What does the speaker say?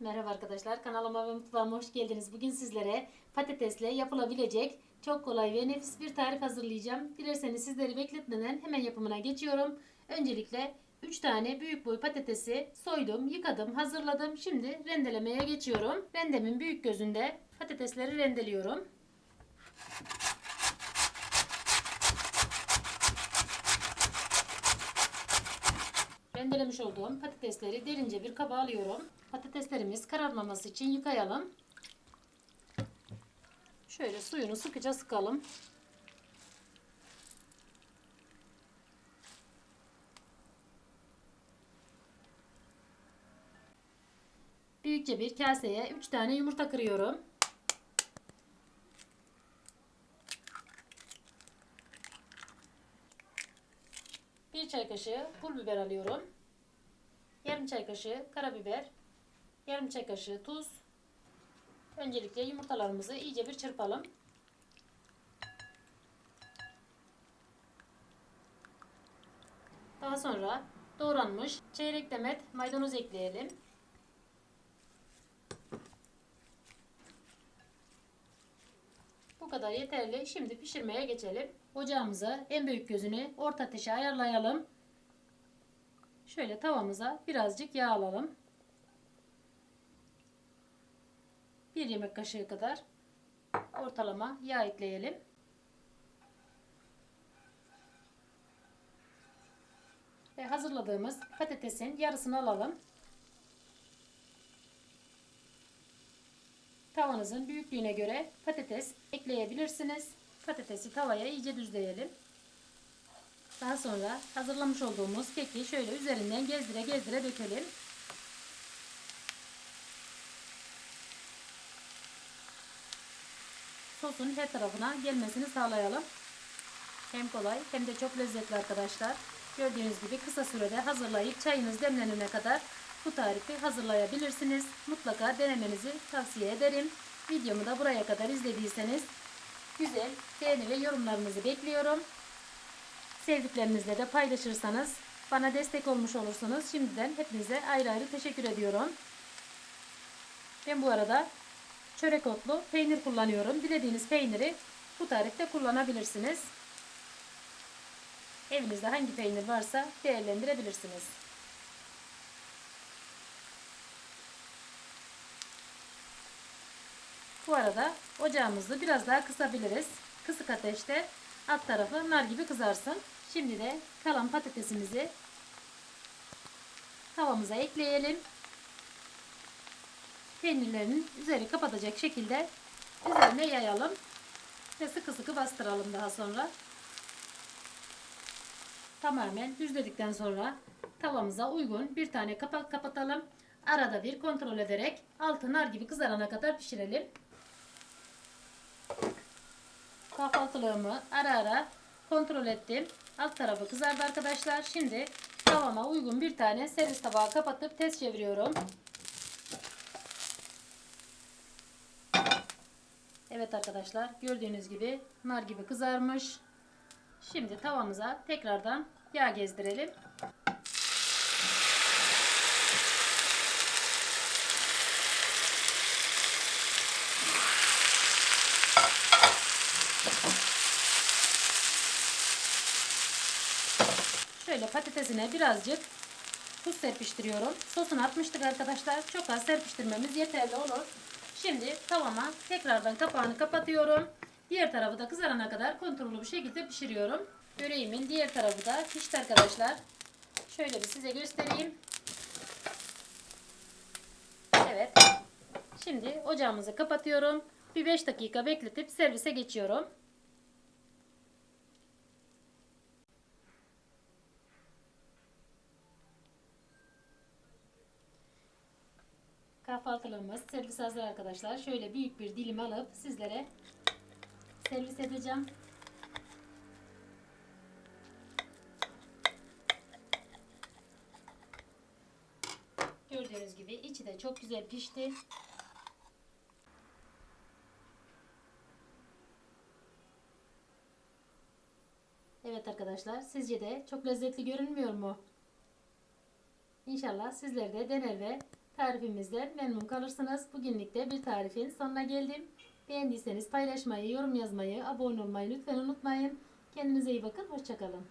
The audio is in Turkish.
Merhaba arkadaşlar kanalıma ve mutfağıma hoş geldiniz. Bugün sizlere patatesle yapılabilecek çok kolay ve nefis bir tarif hazırlayacağım. Dilerseniz sizleri bekletmeden hemen yapımına geçiyorum. Öncelikle 3 tane büyük boy patatesi soydum, yıkadım, hazırladım. Şimdi rendelemeye geçiyorum. Rendemin büyük gözünde patatesleri rendeliyorum. Rendelemiş olduğum patatesleri derince bir kaba alıyorum. Patateslerimiz kararmaması için yıkayalım. Şöyle suyunu sıkıca sıkalım. Büyükçe bir kaseye 3 tane yumurta kırıyorum. Çay kaşığı pul biber alıyorum. Yarım çay kaşığı karabiber. Yarım çay kaşığı tuz. Öncelikle yumurtalarımızı iyice bir çırpalım. Daha sonra doğranmış çeyrek demet maydanoz ekleyelim. Kadar yeterli. Şimdi pişirmeye geçelim. Ocağımıza en büyük gözünü orta ateşe ayarlayalım. Şöyle tavamıza birazcık yağ alalım. Bir yemek kaşığı kadar ortalama yağ ekleyelim. Ve hazırladığımız patatesin yarısını alalım. Tavanızın büyüklüğüne göre patates ekleyebilirsiniz. Patatesi tavaya iyice düzleyelim. Daha sonra hazırlamış olduğumuz keki şöyle üzerinden gezdire gezdire dökelim. Sosun her tarafına gelmesini sağlayalım. Hem kolay hem de çok lezzetli arkadaşlar. Gördüğünüz gibi kısa sürede hazırlayıp çayınız demlenene kadar bu tarifi hazırlayabilirsiniz. Mutlaka denemenizi tavsiye ederim. Videomu da buraya kadar izlediyseniz güzel beğeni ve yorumlarınızı bekliyorum. Sevdiklerinizle de paylaşırsanız bana destek olmuş olursunuz. Şimdiden hepinize ayrı ayrı teşekkür ediyorum. Ben bu arada çörek otlu peynir kullanıyorum. Dilediğiniz peyniri bu tarifte kullanabilirsiniz. Evinizde hangi peynir varsa değerlendirebilirsiniz. Bu arada ocağımızı biraz daha kısabiliriz. Kısık ateşte alt tarafı nar gibi kızarsın. Şimdi de kalan patatesimizi tavamıza ekleyelim. Peynirlerin üzeri kapatacak şekilde üzerine yayalım ve sıkı sıkı bastıralım daha sonra. Tamamen düzledikten sonra tavamıza uygun bir tane kapak kapatalım. Arada bir kontrol ederek altı nar gibi kızarana kadar pişirelim. Kahvaltılığımı ara ara kontrol ettim. Alt tarafı kızardı arkadaşlar. Şimdi tavama uygun bir tane servis tabağı kapatıp ters çeviriyorum. Evet arkadaşlar gördüğünüz gibi nar gibi kızarmış. Şimdi tavamıza tekrardan yağ gezdirelim. Şöyle patatesine birazcık tuz serpiştiriyorum. Sosunu atmıştık arkadaşlar. Çok az serpiştirmemiz yeterli olur. Şimdi tavama tekrardan kapağını kapatıyorum. Diğer tarafı da kızarana kadar kontrollü bir şekilde pişiriyorum. Böreğimin diğer tarafı da pişti arkadaşlar. Şöyle bir size göstereyim. Evet. Şimdi ocağımızı kapatıyorum. Bir 5 dakika bekletip servise geçiyorum. Kahvaltılığımız servis hazır arkadaşlar. Şöyle büyük bir dilim alıp sizlere servis edeceğim. Gördüğünüz gibi içi de çok güzel pişti. Evet arkadaşlar sizce de çok lezzetli görünmüyor mu? İnşallah sizler de dener ve tarifimizden memnun kalırsınız. Bugünlük de bir tarifin sonuna geldim. Beğendiyseniz paylaşmayı, yorum yazmayı, abone olmayı lütfen unutmayın. Kendinize iyi bakın. Hoşçakalın.